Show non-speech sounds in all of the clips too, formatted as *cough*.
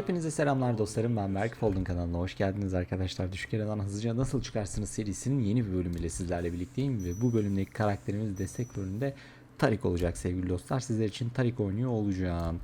Hepinize selamlar dostlarım ben Berk Fold'un kanalına hoş geldiniz arkadaşlar. Düşük Yaradan Hızlıca Nasıl Çıkarsınız serisinin yeni bir bölümüyle sizlerle birlikteyim ve bu bölümdeki karakterimiz destek bölümünde Tarik olacak sevgili dostlar. Sizler için Tarik oynuyor olacağım.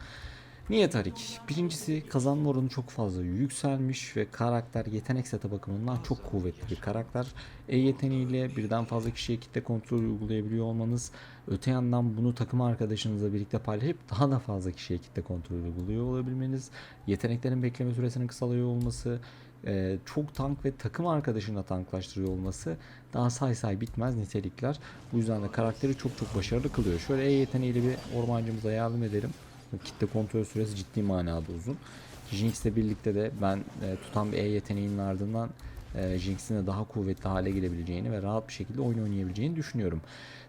Niye Tarik? Birincisi kazanma oranı çok fazla yükselmiş ve karakter yetenek seti bakımından çok kuvvetli bir karakter. E yeteneğiyle birden fazla kişiye kitle kontrolü uygulayabiliyor olmanız, öte yandan bunu takım arkadaşınızla birlikte paylaşıp daha da fazla kişiye kitle kontrolü uyguluyor olabilmeniz, yeteneklerin bekleme süresinin kısalıyor olması, e, çok tank ve takım arkadaşına tanklaştırıyor olması daha say say bitmez nitelikler. Bu yüzden de karakteri çok çok başarılı kılıyor. Şöyle E yeteneğiyle bir ormancımıza yardım edelim. Kitle kontrol süresi ciddi manada uzun. Jinx ile birlikte de ben e, tutan bir E yeteneğinin ardından e, Jinx'in de daha kuvvetli hale gelebileceğini ve rahat bir şekilde oyun oynayabileceğini düşünüyorum.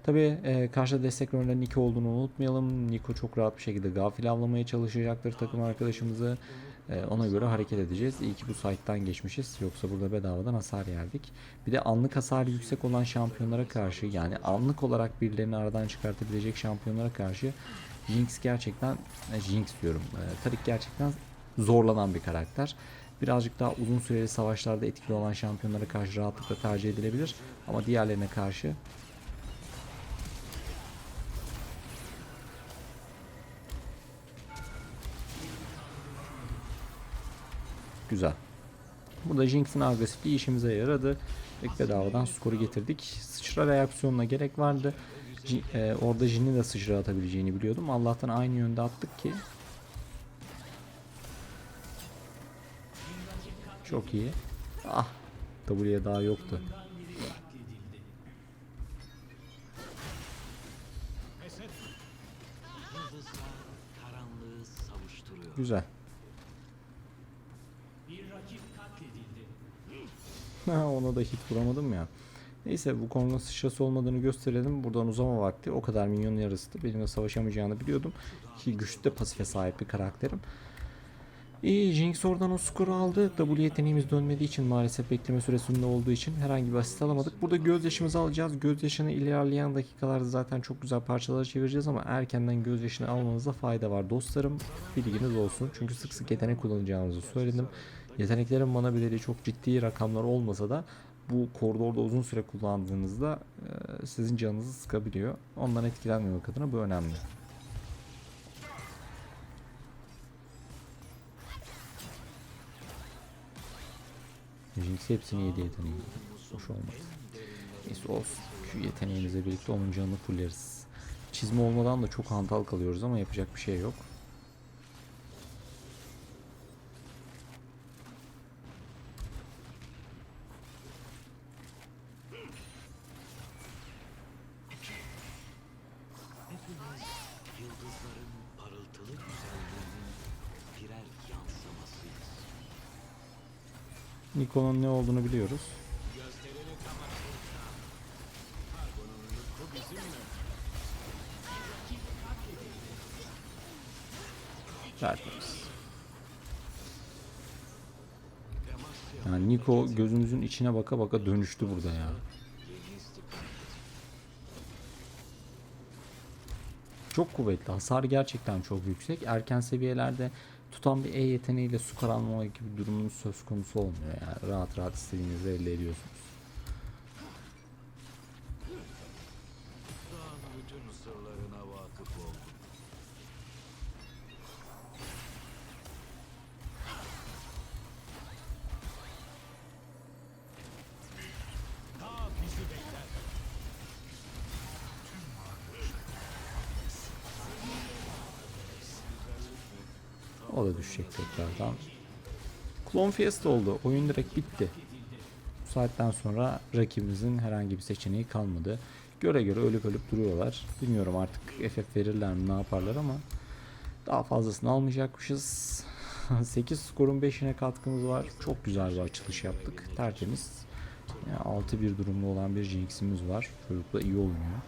Tabi e, karşıda destek rolünde Nico olduğunu unutmayalım. Nico çok rahat bir şekilde gafil avlamaya çalışacaktır takım arkadaşımızı. E, ona göre hareket edeceğiz. İyi ki bu site'dan geçmişiz. Yoksa burada bedavadan hasar yerdik. Bir de anlık hasarı yüksek olan şampiyonlara karşı yani anlık olarak birilerini aradan çıkartabilecek şampiyonlara karşı Jinx gerçekten e, Jinx diyorum. E, Tarik gerçekten zorlanan bir karakter. Birazcık daha uzun süreli savaşlarda etkili olan şampiyonlara karşı rahatlıkla tercih edilebilir. Ama diğerlerine karşı Güzel. Burada Jinx'in agresifliği işimize yaradı. İlk bedavadan skoru getirdik. Sıçra reaksiyonuna gerek vardı. E, orada Jin'in de sıçra atabileceğini biliyordum. Allah'tan aynı yönde attık ki. Çok iyi. Ah. W'ye daha yoktu. Güzel. *laughs* Ona da hit vuramadım ya. Neyse bu konunun sıçrası olmadığını gösterelim. Buradan uzama vakti o kadar minyonun yarısıydı. Benimle savaşamayacağını biliyordum. Ki güçlü de pasife sahip bir karakterim. İyi Jinx oradan o skoru aldı. W yeteneğimiz dönmediği için maalesef bekleme süresinde olduğu için herhangi bir asist alamadık. Burada gözyaşımızı alacağız. Gözyaşını ilerleyen dakikalarda zaten çok güzel parçalara çevireceğiz ama erkenden gözyaşını almanızda fayda var dostlarım. Bilginiz olsun. Çünkü sık sık yetenek kullanacağımızı söyledim. Yeteneklerin bana bedeli çok ciddi rakamlar olmasa da bu koridorda uzun süre kullandığınızda e, sizin canınızı sıkabiliyor. Ondan etkilenmemek adına bu önemli. Jinx hepsini yedi yeteneği. Hoş olmaz. Neyse olsun. Şu yeteneğimizle birlikte onun canını fulleriz. Çizme olmadan da çok hantal kalıyoruz ama yapacak bir şey yok. Nikon'un ne olduğunu biliyoruz. Tertemiz. Yani Niko gözümüzün içine baka baka dönüştü burada ya. Çok kuvvetli. Hasar gerçekten çok yüksek. Erken seviyelerde tutan bir E yeteneğiyle su karanlığı gibi durumunuz söz konusu olmuyor. Yani rahat rahat istediğinizi elde ediyorsunuz. Düşecek tekrardan. Clone Fiesta oldu. Oyun direkt bitti. Bu saatten sonra rakibimizin herhangi bir seçeneği kalmadı. Göre göre ölüp ölüp duruyorlar. Bilmiyorum artık FF verirler mi ne yaparlar ama daha fazlasını almayacakmışız. *laughs* 8 skorun 5'ine katkımız var. Çok güzel bir açılış yaptık. Tertemiz. Yani 6-1 durumda olan bir Jinx'imiz var. Çocuk da iyi oynuyor.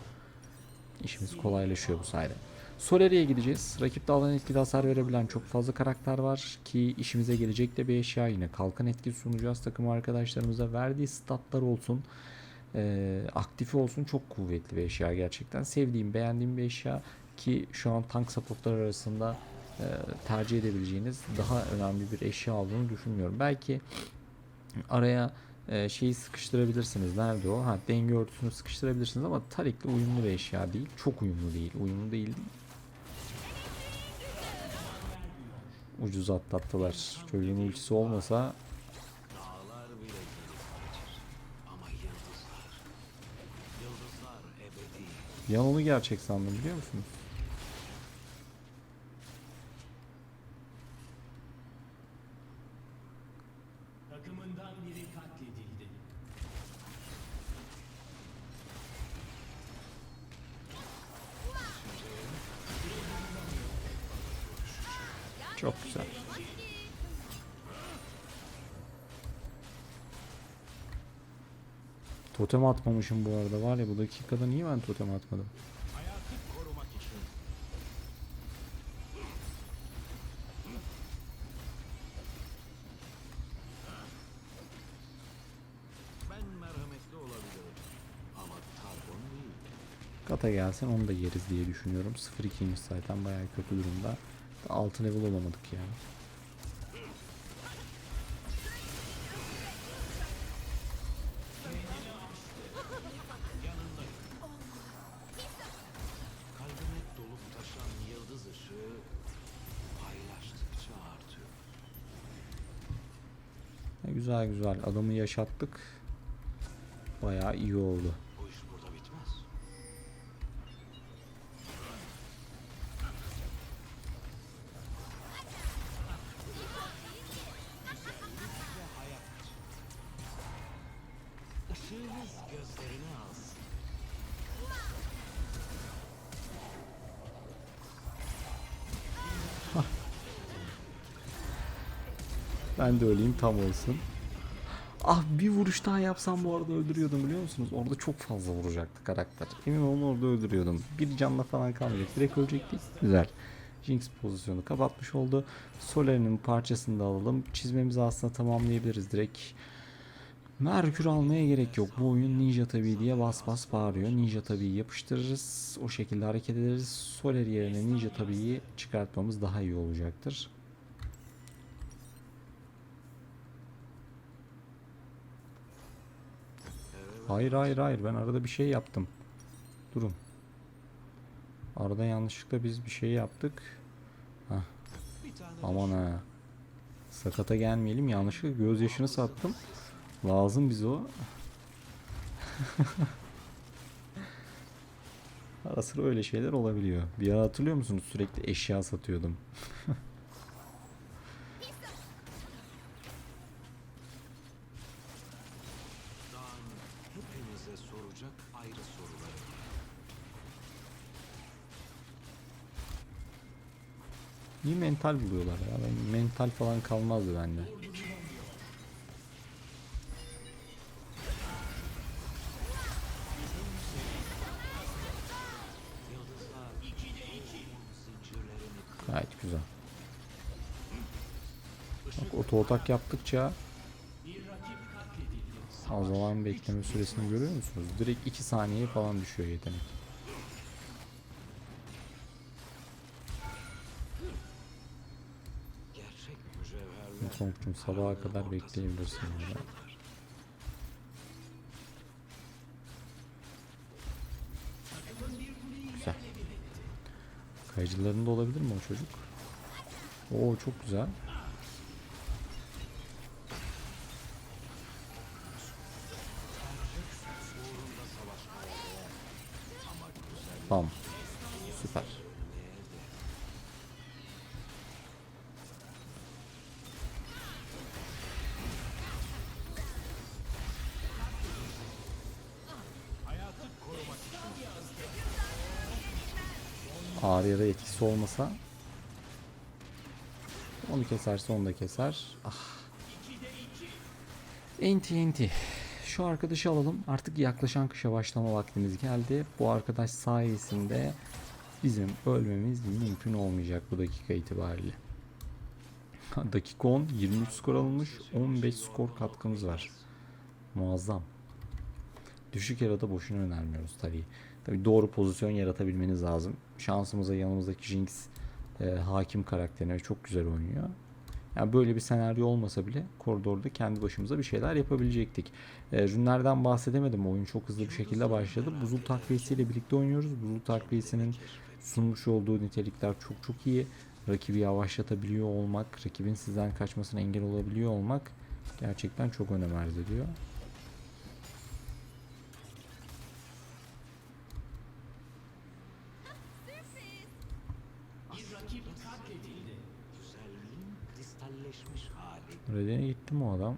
İşimiz kolaylaşıyor bu sayede. Soleri'ye gideceğiz. Rakipte alan etkili hasar verebilen çok fazla karakter var ki işimize gelecek de bir eşya yine. Kalkan etkisi sunacağız takım arkadaşlarımıza. Verdiği statlar olsun, e, aktifi olsun çok kuvvetli bir eşya gerçekten. Sevdiğim, beğendiğim bir eşya ki şu an tank supportlar arasında e, tercih edebileceğiniz daha önemli bir eşya olduğunu düşünmüyorum. Belki araya e, şeyi sıkıştırabilirsiniz. Nerede o? Ha denge örtüsünü sıkıştırabilirsiniz ama Tarik'le uyumlu bir eşya değil. Çok uyumlu değil. Uyumlu değil. Ucuz atlattılar. Çocuğun ultisi olmasa yan onu gerçek sandım biliyor musunuz? Totem atmamışım bu arada var ya bu dakikada niye ben totem atmadım? Kata gelsin onu da yeriz diye düşünüyorum. 0-2'ymiş zaten bayağı kötü durumda. 6 level olamadık ya. Güzel adamı yaşattık. Bayağı iyi oldu. Bu iş burada bitmez. Işığınız gözlerini alsın. Ben de öleyim tam olsun. Ah bir vuruş daha yapsam bu arada öldürüyordum biliyor musunuz? Orada çok fazla vuracaktı karakter. Emin olun orada öldürüyordum. Bir canla falan kalmayacak. Direkt ölecekti. Güzel. Jinx pozisyonu kapatmış oldu. Soler'in parçasını da alalım. Çizmemizi aslında tamamlayabiliriz direkt. Merkür almaya gerek yok. Bu oyun Ninja tabi diye bas bas bağırıyor. Ninja tabi yapıştırırız. O şekilde hareket ederiz. Soler yerine Ninja tabiyi çıkartmamız daha iyi olacaktır. Hayır hayır hayır ben arada bir şey yaptım. Durun. Arada yanlışlıkla biz bir şey yaptık. Tane Aman ha. Sakata gelmeyelim. Yanlışlıkla gözyaşını sattım. Lazım bize o. *laughs* Ara sıra öyle şeyler olabiliyor. Bir ara hatırlıyor musunuz? Sürekli eşya satıyordum. *laughs* İyi mental buluyorlar ya. Ben mental falan kalmazdı bende. Gayet güzel. Bak oto atak yaptıkça o zaman bekleme süresini görüyor musunuz? Direkt 2 saniye falan düşüyor yetenek. Song'cum sabaha kadar bekleyebilirsin burada. Güzel. Kayıcılarında olabilir mi o çocuk? Oo çok güzel. Tamam. Yara etkisi olmasa onu keserse onu da keser. Ah. Enti enti. Şu arkadaşı alalım. Artık yaklaşan kışa başlama vaktimiz geldi. Bu arkadaş sayesinde bizim ölmemiz mümkün olmayacak bu dakika itibariyle. dakika 10, 23 skor alınmış, 15 skor katkımız var. Muazzam. Düşük yarada boşuna önermiyoruz tabii. Tabii doğru pozisyon yaratabilmeniz lazım. Şansımıza yanımızdaki Jinx e, hakim karakterine çok güzel oynuyor. Yani böyle bir senaryo olmasa bile koridorda kendi başımıza bir şeyler yapabilecektik. E, rünlerden bahsedemedim. Oyun çok hızlı bir şekilde başladı. Buzul takviyesiyle birlikte oynuyoruz. Buzul takviyesinin sunmuş olduğu nitelikler çok çok iyi. Rakibi yavaşlatabiliyor olmak, rakibin sizden kaçmasına engel olabiliyor olmak gerçekten çok önem arz ediyor. Bir rakip katledildi. Güzelliğin kristalleşmiş hali. Redene gitti mi o adam?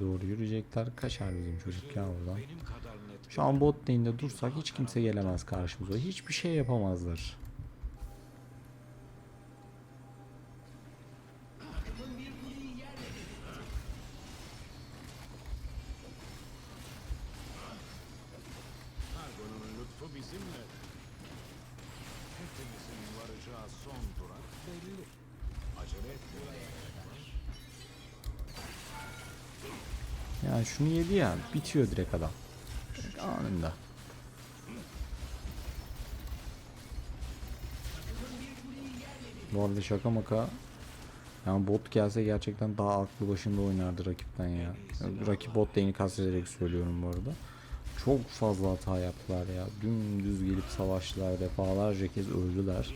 Doğru yürüyecekler. Kaçar bizim çocuk ya oradan. Şu an bot lane'de dursak hiç kimse gelemez karşımıza. Hiçbir şey yapamazlar. Yani şunu yedi ya bitiyor direkt adam. Direkt anında. Bu arada şaka maka yani bot gelse gerçekten daha aklı başında oynardı rakipten ya. Rakip bot lane'i kastederek söylüyorum bu arada. Çok fazla hata yaptılar ya. Dümdüz gelip savaştılar. Defalarca kez öldüler.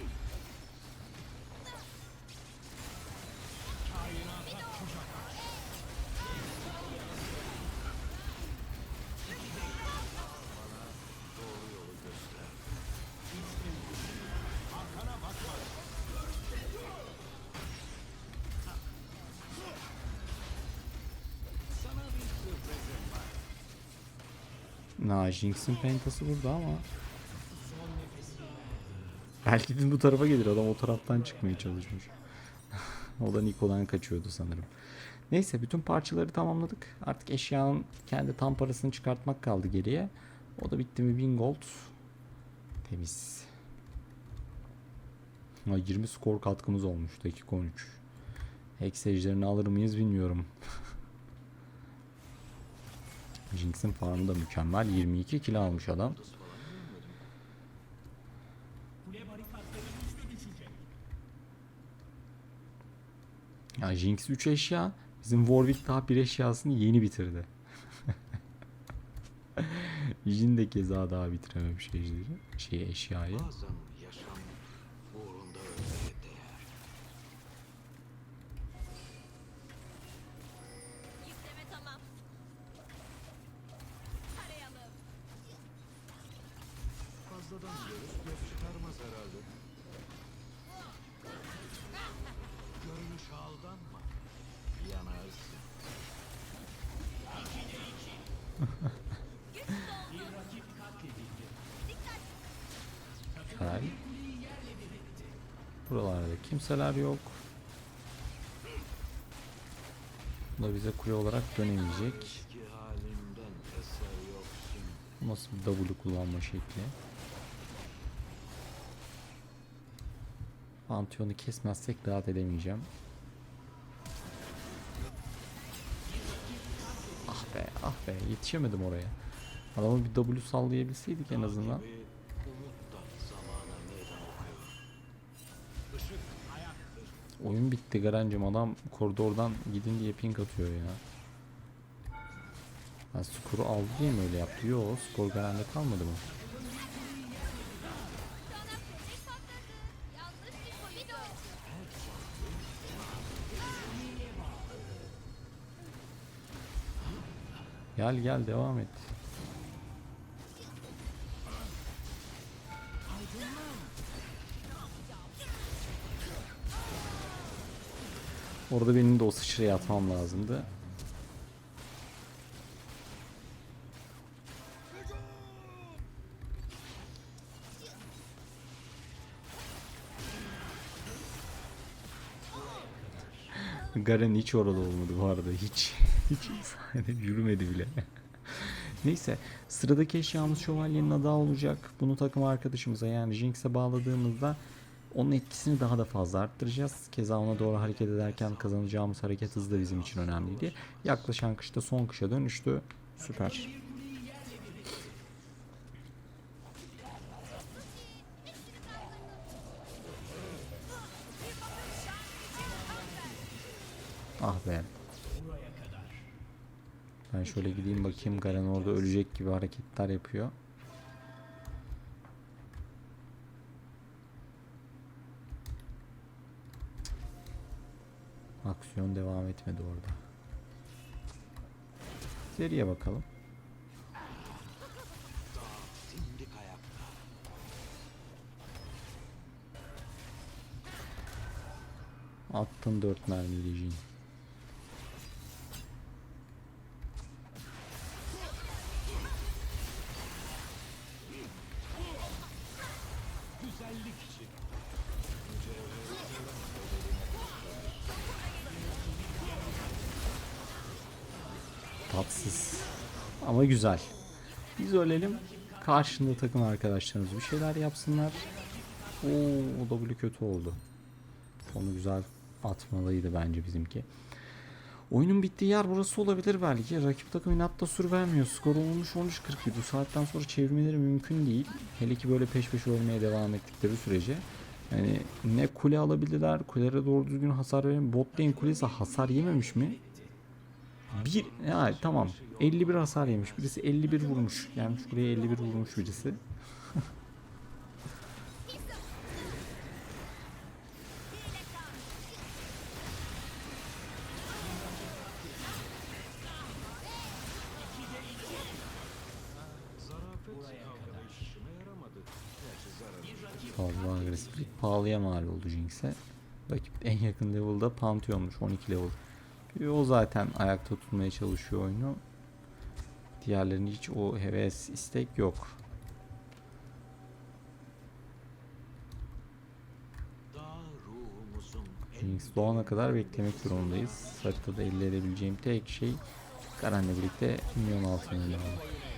Na Jinx'in pentası burada ama Belki de bu tarafa gelir adam o taraftan çıkmaya çalışmış. *laughs* o da Niko'dan kaçıyordu sanırım. Neyse bütün parçaları tamamladık. Artık eşyanın kendi tam parasını çıkartmak kaldı geriye. O da bitti mi 1000 gold. Temiz. Ha, 20 skor katkımız olmuş dakika 13. Hex ejderini alır mıyız bilmiyorum. *laughs* Jinx'in farmı da mükemmel. 22 kilo almış adam. Ya Jinx 3 eşya. Bizim Warwick daha bir eşyasını yeni bitirdi. *laughs* Jin de keza daha bitirememiş ejderi. Şey eşyayı. Bazen kimseler yok. Bu da bize kule olarak dönemeyecek. Nasıl bir W kullanma şekli. Pantheon'u kesmezsek rahat edemeyeceğim. Ah be ah be yetişemedim oraya. Adamı bir W sallayabilseydik en azından. Oyun bitti Garancım adam koridordan gidin diye ping atıyor ya. Ben skoru aldı diye mi öyle yaptı? Yo skor garante kalmadı mı? Gel gel devam et. Orada benim de o sıçrayı atmam lazımdı. Garen hiç orada olmadı bu arada hiç. Hiç sahnede yürümedi bile. Neyse sıradaki eşyamız şövalyenin adı olacak. Bunu takım arkadaşımıza yani Jinx'e bağladığımızda Onun etkisini daha da fazla arttıracağız. Keza ona doğru hareket ederken kazanacağımız hareket hızı da bizim için önemliydi. Yaklaşan kışta son kışa dönüştü. Süper. Ah be. Ben şöyle gideyim bakayım Garen orada ölecek gibi hareketler yapıyor. Aksiyon devam etmedi orada. Seriye bakalım. Attın 4 mermi Jin. Tatsız. Ama güzel. Biz ölelim. Karşında takım arkadaşlarımız bir şeyler yapsınlar. Oo, o W kötü oldu. Onu güzel atmalıydı bence bizimki. Oyunun bittiği yer burası olabilir belki. Rakip takım inatla sur vermiyor. Skor olmuş 13-41. Bu saatten sonra çevirmeleri mümkün değil. Hele ki böyle peş peşe ölmeye devam ettikleri sürece. Yani ne kule alabilirler, kulelere doğru düzgün hasar verin. Bot lane kulesi hasar yememiş mi? Bir, ya tamam 51 hasar yemiş. Birisi 51 vurmuş. Gelmiş buraya 51 vurmuş birisi. Fazla agresiflik pahalıya mal oldu Jinx'e. Rakip en yakın level'da Pantheon'muş 12 level. O zaten ayakta tutmaya çalışıyor oyunu. Diğerlerinin hiç o heves, istek yok. Jinx doğana kadar beklemek durumundayız. Haritada elde edebileceğim tek şey Garen'le birlikte milyon altın almak.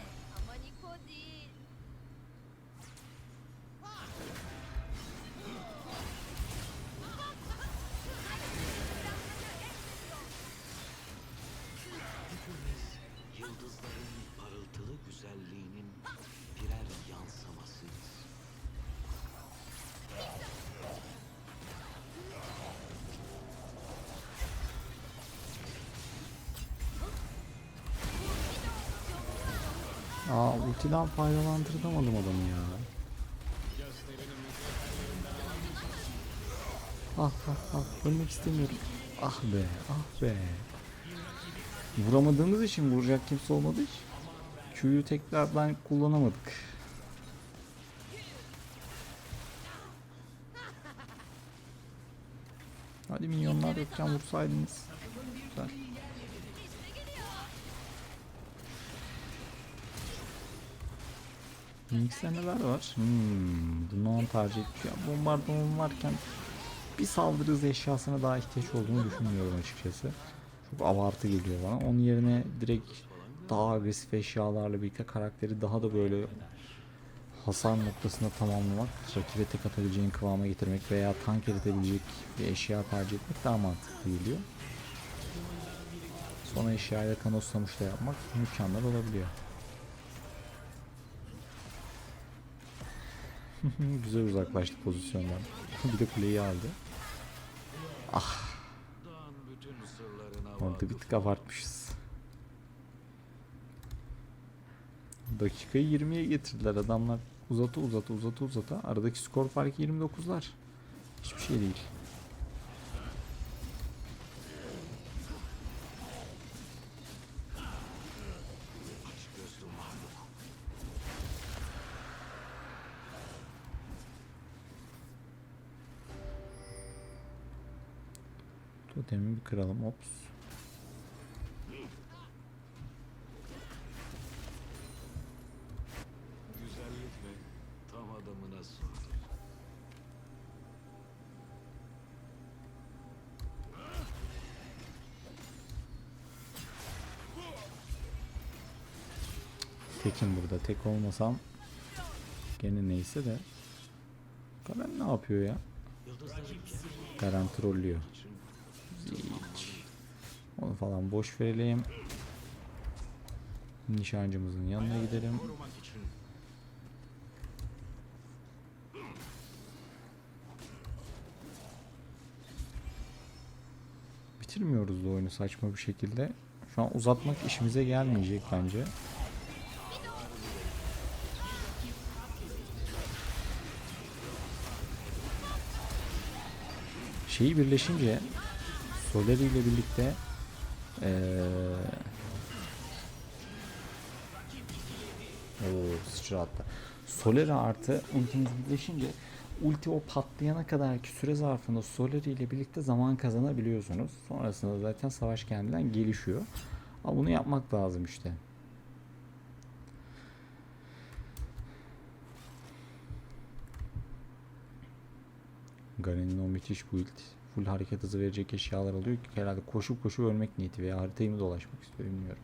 Ultiden faydalandıramadım adamı ya. Ah ah ah ölmek istemiyorum. Ah be ah be. Vuramadığımız için vuracak kimse olmadığı için Q'yu tekrardan kullanamadık. Hadi minyonlar yokken vursaydınız. Güzel. Jinx'te neler var? Hmm, bunu tercih etmiş. Ya, bombardıman varken bir saldırı hızı eşyasına daha ihtiyaç olduğunu düşünmüyorum açıkçası. Çok abartı geliyor bana. Onun yerine direkt daha agresif eşyalarla birlikte karakteri daha da böyle hasar noktasında tamamlamak, rakibe tek atabileceğin kıvama getirmek veya tank edebilecek bir eşya tercih etmek daha mantıklı geliyor. Sonra eşyayla kanoslamışla yapmak mükemmel olabiliyor. *laughs* Güzel uzaklaştı pozisyondan. *laughs* bir de kuleyi aldı. Sırlarına Orada bir tık abartmışız. Dakikayı 20'ye getirdiler adamlar. Uzatı uzatı uzatı uzatı. Aradaki skor farkı 29'lar. Hiçbir şey değil. Kıralım. Ops. Güzellik mi? Tam adamına sordum. Tekim burada. Tek olmasam gene neyse de. Karen ne yapıyor ya? Garen trollüyor. Falan boş verelim. Nişancımızın yanına gidelim. Bitirmiyoruz da oyunu saçma bir şekilde. Şu an uzatmak işimize gelmeyecek bence. Şeyi birleşince Soleri ile birlikte eee Oo, sıçra attı. Soleri artı ultimiz birleşince ulti o patlayana kadar ki süre zarfında Soleri ile birlikte zaman kazanabiliyorsunuz. Sonrasında zaten savaş kendinden gelişiyor. Ama bunu yapmak lazım işte. Garen'in o müthiş build. Full hareket hızı verecek eşyalar alıyor ki herhalde koşup koşup ölmek niyeti veya haritayı mı dolaşmak istiyor bilmiyorum.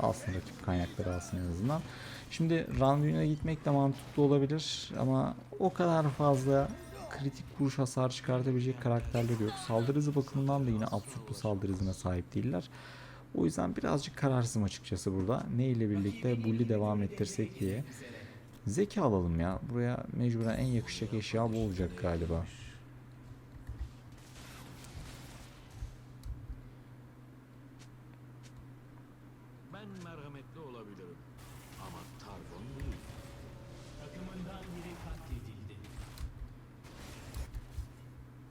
Alsın rakip kaynakları alsın en azından. Şimdi Randuin'e gitmek de mantıklı olabilir ama o kadar fazla kritik vuruş hasar çıkartabilecek karakterleri yok. Saldırı hızı bakımından da yine absürt bir saldırı hızına sahip değiller. O yüzden birazcık kararsızım açıkçası burada. Ne ile birlikte Bully devam ettirsek diye. Zeki alalım ya. Buraya mecburen en yakışacak eşya bu olacak galiba.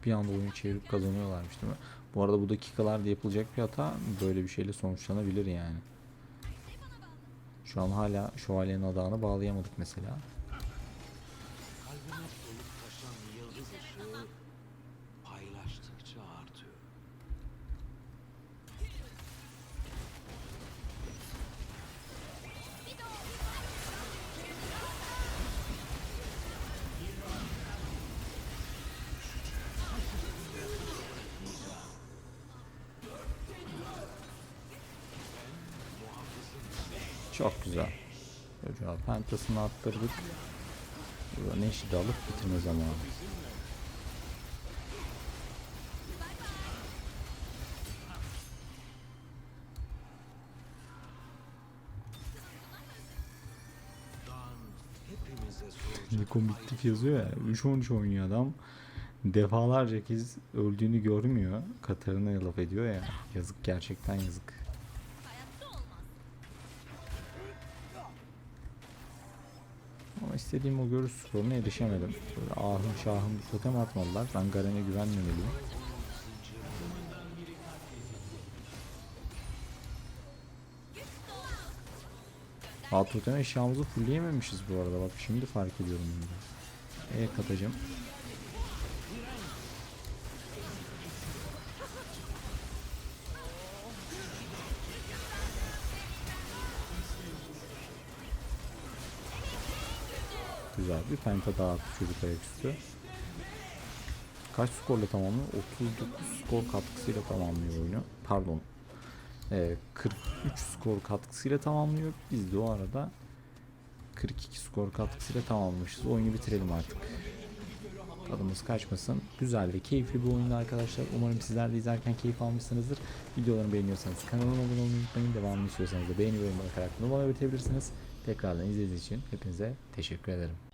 Bir anda oyunu çevirip kazanıyorlarmış değil mi? Bu arada bu dakikalarda yapılacak bir hata böyle bir şeyle sonuçlanabilir yani. Şu an hala şövalyenin adağını bağlayamadık mesela. Çocuğa pentasını attırdık. Burada Neşi de alıp bitirme zamanı. Nikon Bittik yazıyor ya. 3-13 oynuyor adam. Defalarca kez öldüğünü görmüyor. Katarina laf ediyor ya. Yazık gerçekten yazık. İstediğim o görüş skoruna erişemedim. Böyle ahım şahım bir totem atmadılar. Ben Garen'e güvenmemeliyim. Alt totem eşyamızı fullleyememişiz bu arada. Bak şimdi fark ediyorum bunu. E katacım. Güzel bir penta daha attı çocuk ayaküstü. Kaç skorla tamamlıyor? 39 skor katkısıyla tamamlıyor oyunu. Pardon. Ee, 43 skor katkısıyla tamamlıyor. Biz de o arada 42 skor katkısıyla tamamlamışız. Oyunu bitirelim artık. Tadımız kaçmasın. Güzel ve keyifli bir oyundu arkadaşlar. Umarım sizler de izlerken keyif almışsınızdır. Videolarımı beğeniyorsanız kanalıma abone olmayı unutmayın. Devamını istiyorsanız da beğeni yorum bırakarak numarayı bitebilirsiniz. Tekrardan izlediğiniz için hepinize teşekkür ederim.